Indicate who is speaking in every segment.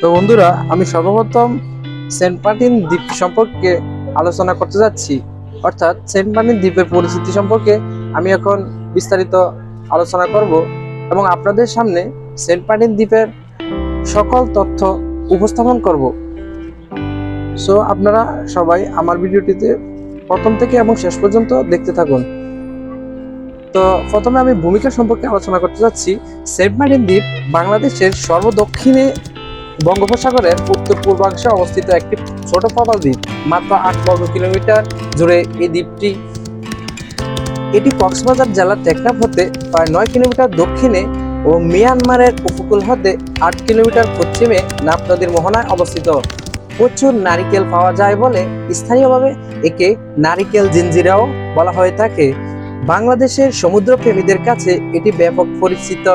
Speaker 1: তো বন্ধুরা, আমি সর্বপ্রথম সেন্ট মার্টিন দ্বীপ সম্পর্কে আলোচনা করতে যাচ্ছি। অর্থাৎ সেন্ট মার্টিন দ্বীপের পরিচিতি সম্পর্কে আমি এখন বিস্তারিত আলোচনা করব এবং আপনাদের সামনে সেন্ট মার্টিন দ্বীপের সকল তথ্য উপস্থাপন করব। সো আপনারা সবাই আমার ভিডিওটিতে প্রথম থেকে এবং শেষ পর্যন্ত দেখতে থাকুন। তো প্রথমে আমি ভূমিকা সম্পর্কে আলোচনা করতে যাচ্ছি। সেন্ট মার্টিন দ্বীপ বাংলাদেশের সর্বদক্ষিণে বঙ্গোপসাগরের উত্তর পূর্বাংশে অবস্থিত একটি ছোট প্রবাল দ্বীপ, মাত্র আট বর্গ কিলোমিটার জুড়ে এই দ্বীপটি। এটি কক্সবাজার জেলার টেকনাফ হতে প্রায় নয় কিলোমিটার দক্ষিণে ও মিয়ানমারের উপকূল হতে আট কিলোমিটার পশ্চিমে নাপ নদীর মোহনায় অবস্থিত। প্রচুর নারিকেল পাওয়া যায় বলে স্থানীয়ভাবে একে নারিকেল জিঞ্জিরাও বলা হয়ে থাকে। বাংলাদেশের সমুদ্র প্রেমীদের কাছে এটি ব্যাপক পরিচিত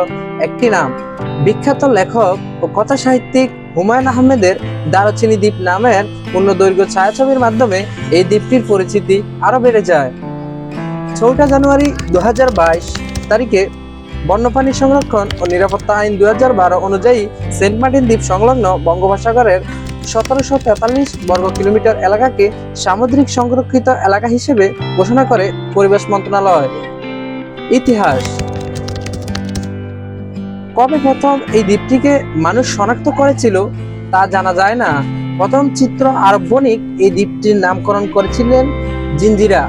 Speaker 1: একটি নাম। বিখ্যাত লেখক ও কথা সাহিত্যিক হুমায়ুন আহমেদের দারচিনি দ্বীপ নামের পূর্ণদৈর্ঘ্য ছায়াছবির মাধ্যমে এই দ্বীপটির পরিচিতি আরও বেড়ে যায়। চৌঠা জানুয়ারি দু হাজার বাইশ তারিখে বন্যপ্রাণী সংরক্ষণ ও নিরাপত্তা আইন দু হাজার বারো অনুযায়ী সেন্ট মার্টিন দ্বীপ সংলগ্ন বঙ্গোপসাগরের সতেরোশো তেতাল্লিশ বর্গ কিলোমিটার এলাকাকে সামুদ্রিক সংরক্ষিত এলাকা হিসেবে ঘোষণা করে পরিবেশ মন্ত্রণালয়। ইতিহাস। কবে প্রথম এই দ্বীপটিকে মানুষ শনাক্ত করেছিল তা জানা যায় না। প্রথম চিত্র আরব বণিক এই দ্বীপটির নামকরণ করেছিলেন জিঞ্জিরা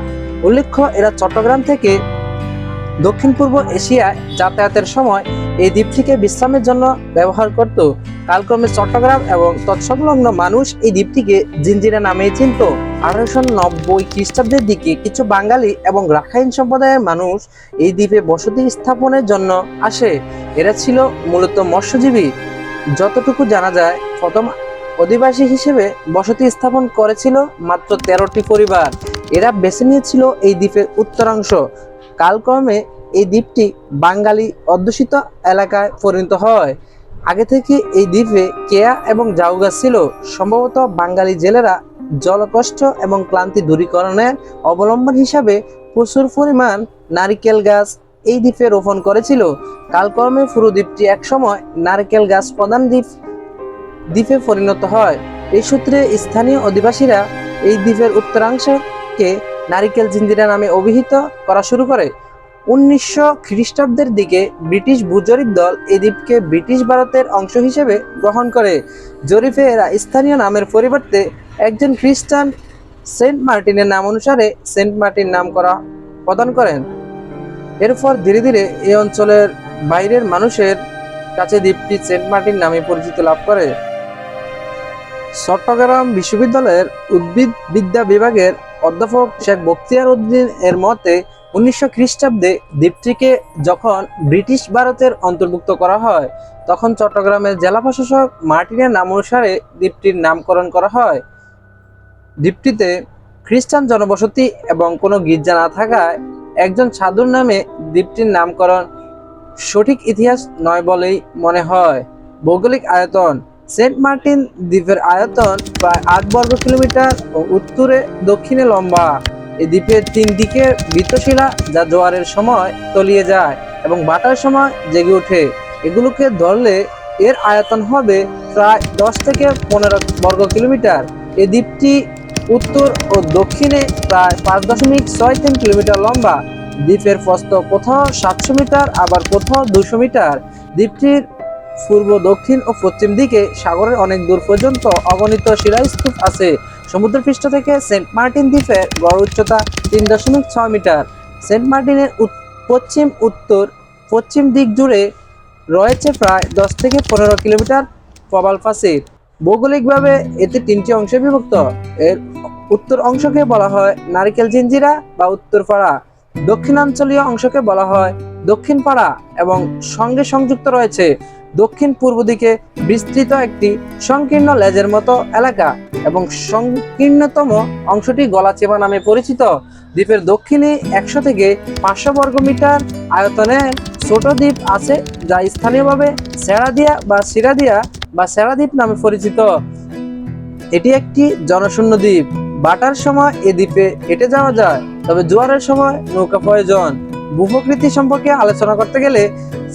Speaker 1: উল্লেখ্য, এরা চট্টগ্রাম থেকে দক্ষিণ পূর্ব এশিয়ায় যাতায়াতের সময় এই দ্বীপটিকে বিশ্রামের জন্য ব্যবহার করত। কালক্রমে চট্টগ্রাম এবং তৎসংলগ্ন মানুষ এই দ্বীপটিকে জিঞ্জিরা নামে চিনত। আঠারোশো নব্বই খ্রিস্টাব্দের দিকে কিছু বাঙালি এবং রাখাইন সম্প্রদায়ের মানুষ এই দ্বীপে বসতি স্থাপনের জন্য আসে। এরা ছিল মূলত মৎস্যজীবী। যতটুকু জানা যায়, প্রথম অধিবাসী হিসেবে বসতি স্থাপন করেছিল মাত্র তেরোটি পরিবার। এরা বেছে নিয়েছিল এই দ্বীপের উত্তরাংশ। কালক্রমে এই দ্বীপটি বাঙালি অধ্যুষিত এলাকায় পরিণত হয়। আগে থেকে এই দ্বীপে কেয়া এবং জাউ গাছ ছিল। সম্ভবত বাঙালি জেলেরা জলকষ্ট এবং ক্লান্তি দূরীকরণের অবলম্বন হিসাবে প্রচুর পরিমাণ নারিকেল গাছ এই দ্বীপে রোপণ করেছিল। কালক্রমে পুরো দ্বীপটি একসময় নারকেল গাছ প্রধান দ্বীপ, দ্বীপে পরিণত হয়। এই সূত্রে স্থানীয় অধিবাসীরা এই দ্বীপের উত্তরাংশকে নারিকেল জিন্দিরা নামে অভিহিত করা শুরু করে। উনিশশো খ্রিস্টাব্দের দিকে ব্রিটিশ ভূজরিপ দল এই দ্বীপকে ব্রিটিশ ভারতের অংশ হিসেবে গ্রহণ করে। জরিপে এরা স্থানীয় নামের পরিবর্তে একজন খ্রিস্টান সেন্ট মার্টিনের নাম অনুসারে সেন্ট মার্টিন নাম করা প্রদান করেন। এরপর ধীরে ধীরে এই অঞ্চলের বাইরের মানুষের কাছে দ্বীপটি সেন্ট মার্টিন নামে পরিচিত লাভ করে। চট্টগ্রাম বিশ্ববিদ্যালয়ের উদ্ভিদ বিদ্যা বিভাগের অধ্যাপক শেখ বখতিয়ার উদ্দিন এর মতে উনিশশো খ্রিস্টাব্দে দ্বীপটিকে যখন ব্রিটিশ ভারতের অন্তর্ভুক্ত করা হয়, তখন চট্টগ্রামের জেলা প্রশাসক মার্টিনের নাম অনুসারে দ্বীপটির নামকরণ করা হয়। দ্বীপটিতে খ্রিস্টান জনবসতি এবং কোনো গির্জা না থাকায় একজন সাধুর নামে দ্বীপটির নামকরণ সঠিক ইতিহাস নয় বলেই মনে হয়। ভৌগোলিক আয়তন, সেন্ট মার্টিন দ্বীপের আয়তন প্রায় আট বর্গ কিলোমিটার ও উত্তরে দক্ষিণে লম্বা। এই দ্বীপের তিন দিকে বৃত্তশিলা যা জোয়ারের সময় তলিয়ে যায় এবং বাটার সময় জেগে ওঠে। এগুলোকে ধরলে এর আয়তন হবে প্রায় দশ থেকে পনেরো বর্গ কিলোমিটার। এই দ্বীপটি উত্তর ও দক্ষিণে প্রায় পাঁচ দশমিক ছয় তিন কিলোমিটার লম্বা। দ্বীপের প্রস্থ কোথাও সাতশো মিটার, আবার কোথাও দুশো মিটার। দ্বীপটির পূর্ব, দক্ষিণ ও পশ্চিম দিকে সাগরের অনেক দূর পর্যন্ত অগণিত শিলাস্তূপ আছে। সমুদ্রপৃষ্ঠ থেকে সেন্ট মার্টিন দ্বীপের গড় উচ্চতা তিন দশমিক ছয় মিটার। সেন্ট মার্টিনের পশ্চিম উত্তর, পশ্চিম দিক জুড়ে রয়েছে প্রায় দশ থেকে পনেরো কিলোমিটার প্রবাল প্রাচীর ভৌগোলিকভাবে এতে তিনটি অংশে বিভক্ত। এর উত্তর অংশকে বলা হয় নারিকেল জিঞ্জিরা বা উত্তরপাড়া দক্ষিণাঞ্চলীয় অংশকে বলা হয় দক্ষিণ পাড়া এবং সঙ্গে সংযুক্ত রয়েছে দক্ষিণ পূর্ব দিকে বিস্তৃত একটি সংকীর্ণ লেজের মতো এলাকা এবং সংকীর্ণতম অংশটি গলাচেপা নামে পরিচিত। দ্বীপের দক্ষিণে একশো থেকে পাঁচশো বর্গ মিটার আয়তনের ছোট দ্বীপ আছে যা স্থানীয়ভাবে সেরাদিয়া বা সিরাদিয়া বা সেরাদ্বীপ নামে পরিচিত। এটি একটি জনশূন্য দ্বীপ। বাটার সময় এ দ্বীপে হেঁটে যাওয়া যায়, তবে জোয়ারের সময় নৌকা প্রয়োজন। ভূপ্রকৃতি সম্পর্কে আলোচনা করতে গেলে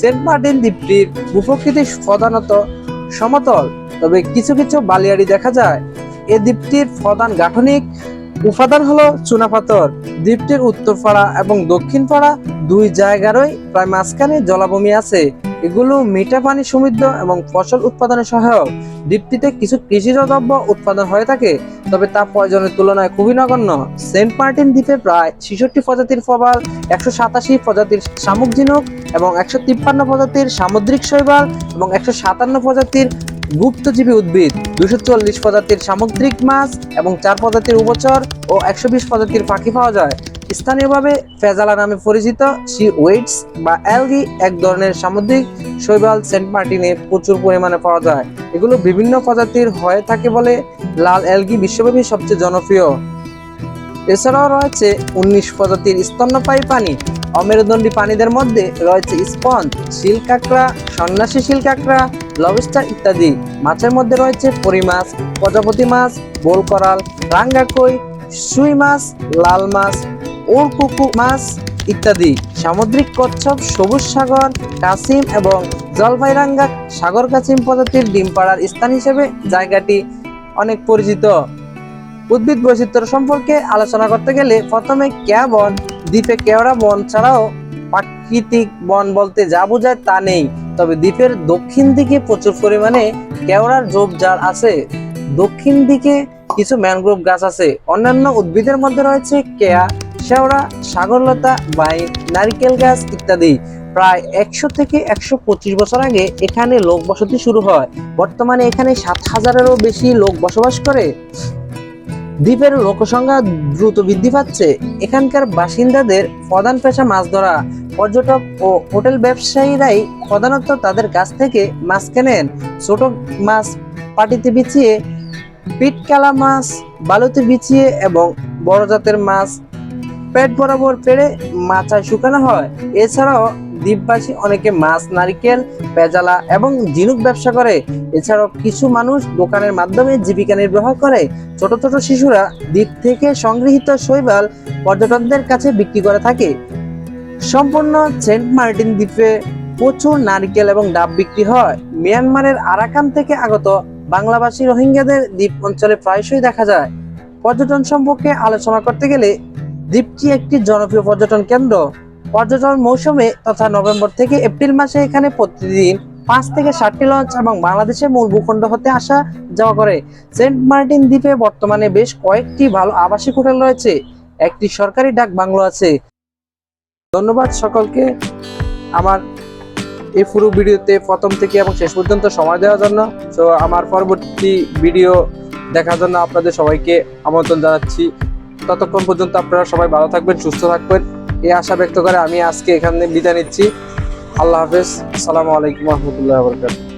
Speaker 1: সেন্ট মার্টিন দ্বীপটির ভূপ্রকৃতি প্রধানত সমতল, তবে কিছু কিছু বালিয়াড়ি দেখা যায়। এ দ্বীপটির প্রধান গাঠনিক উপাদান হলো চুনাপাথর, দ্বীপটির উত্তর পাড়া এবং দক্ষিণ পাড়া দুই জায়গারই প্রায় মাঝখানে জলাভূমি আছে। এগুলো মিঠা পানি সমৃদ্ধ এবং ফসল উৎপাদনে সহায়ক। দ্বীপটিতে কিছু কৃষিজ দ্রব্য উৎপাদন হয়ে থাকে, তবে তা প্রয়োজনের তুলনায় খুবই নগণ্য। সেন্ট মার্টিন দ্বীপে প্রায় ছেষট্টি প্রজাতির প্রবাল একশো সাতাশি প্রজাতির শামুক ঝিনুক এবং একশো তিপ্পান্ন প্রজাতির সামুদ্রিক শৈবাল এবং একশো সাতান্ন প্রজাতির গুপ্তজীবী উদ্ভিদ, দুশো চল্লিশ প্রজাতির সামুদ্রিক মাছ এবং চার প্রজাতির উভচর ও একশো বিশ প্রজাতির পাখি পাওয়া যায়। স্থানীয়ভাবে ফেজালা নামে পরিচিত, সি ওয়েটস বা অ্যালগি এক ধরনের সামুদ্রিক শৈবাল সেন্ট মার্টিনে প্রচুর পরিমাণে পাওয়া যায়। এগুলো বিভিন্ন প্রজাতির হয়ে থাকে বলে লাল অ্যালগি বিশ্বব্যাপী সবচেয়ে জনপ্রিয়। এছাড়াও রয়েছে উনিশ প্রজাতির স্তন্যপায়ী পানি অমেরুদণ্ডী প্রাণীদের মধ্যে রয়েছে স্পঞ্জ শিল কাঁকড়া সন্ন্যাসী শিল কাঁকড়া লবস্টার ইত্যাদি। মাছের মধ্যে রয়েছে পরি মাছ, প্রজাপতি মাছ, বোল করাল, রাঙ্গা কই সুই মাছ, লাল মাছ ওর ওরকুকু মাছ ইত্যাদি। সামুদ্রিক কচ্ছপ, সবুজ সাগর, কাসিম এবং জলপাইরাঙ্গা সাগর কাসিম প্রজাতির ডিম পাড়ার স্থান হিসেবে জায়গাটি অনেক পরিচিত। উদ্ভিদ বৈচিত্র্য সম্পর্কে আলোচনা করতে গেলে প্রথমে কেয়া বন, দ্বীপে কেওড়া বন ছাড়াও প্রাকৃতিক বন বলতে যা বোঝায় তা নেই। তবে দ্বীপের দক্ষিণ দিকে প্রচুর পরিমাণে কেওড়ার ঝোপঝাড় আছে। দক্ষিণ দিকে কিছু ম্যানগ্রোভ গাছ আছে। অন্যান্য উদ্ভিদের মধ্যে রয়েছে কেয়া, শেওড়া, সাগরলতা, বাইন, নারিকেল গাছ ইত্যাদি। প্রায় একশো থেকে একশো পঁচিশ বছর আগে এখানে লোক বসতি শুরু হয়। বর্তমানে এখানে সাত হাজারেরও বেশি লোক বসবাস করে। দ্বীপের লোকসংখ্যা দ্রুত বৃদ্ধি পাচ্ছে। এখানকার বাসিন্দাদের প্রধান পেশা মাছ ধরা। পর্যটক ও হোটেল ব্যবসায়ীরাই প্রধানত তাদের কাছ থেকে মাছ কেনেন। ছোট মাছ পাটিতে বিছিয়ে পিটকালা মাছ, বালুতে বিছিয়ে এবং বড় জাতের মাছ পেট বরাবর পেড়ে মাচায় শুকানো হয়। এছাড়াও দ্বীপবাসী অনেকে মাছ, নারকেল পেজালা এবং ঝিনুক ব্যবসা করে। এছাড়াও কিছু মানুষ দোকানের মাধ্যমে জীবিকা নির্বাহ করে। ছোট ছোট শিশুরা দ্বীপ থেকে সংগৃহীত শৈবাল পর্যটকদের কাছে বিক্রি করে থাকে। সম্পূর্ণ সেন্ট মার্টিন দ্বীপে প্রচুর নারকেল এবং ডাব বিক্রি হয়। মিয়ানমারের আরাকান থেকে আগত বাংলাভাষী রোহিঙ্গাদের দ্বীপ অঞ্চলে প্রায়শই দেখা যায়। পর্যটন সম্পর্কে আলোচনা করতে গেলে দ্বীপটি একটি জনপ্রিয় পর্যটন কেন্দ্র। পর্যটন মৌসুমে তথা নভেম্বর থেকে এপ্রিল মাসে এখানে প্রতিদিন পাঁচ থেকে ষাটটি লঞ্চ এবং বাংলাদেশের মূল ভূখণ্ড হতে আসা যাওয়া করে। সেন্ট মার্টিন দ্বীপে বর্তমানে বেশ কয়েকটি ভালো আবাসিক হোটেল রয়েছে। একটি সরকারি ডাক বাংলো আছে। ধন্যবাদ সকলকে। আমার এই পুরো ভিডিওতে প্রথম থেকে এবং শেষ পর্যন্ত সময় দেওয়ার জন্য। তো আমার পরবর্তী ভিডিও দেখার জন্য আপনাদের সবাইকে আমন্ত্রণ জানাচ্ছি। ততক্ষণ পর্যন্ত আপনারা সবাই ভালো থাকবেন, সুস্থ থাকবেন। এই আশা ব্যক্ত করে আমি আজকে এখানে বিদায় নিচ্ছি। আল্লাহ হাফেজ। আসসালামু আলাইকুম রহমতুল্লাহ বরকাত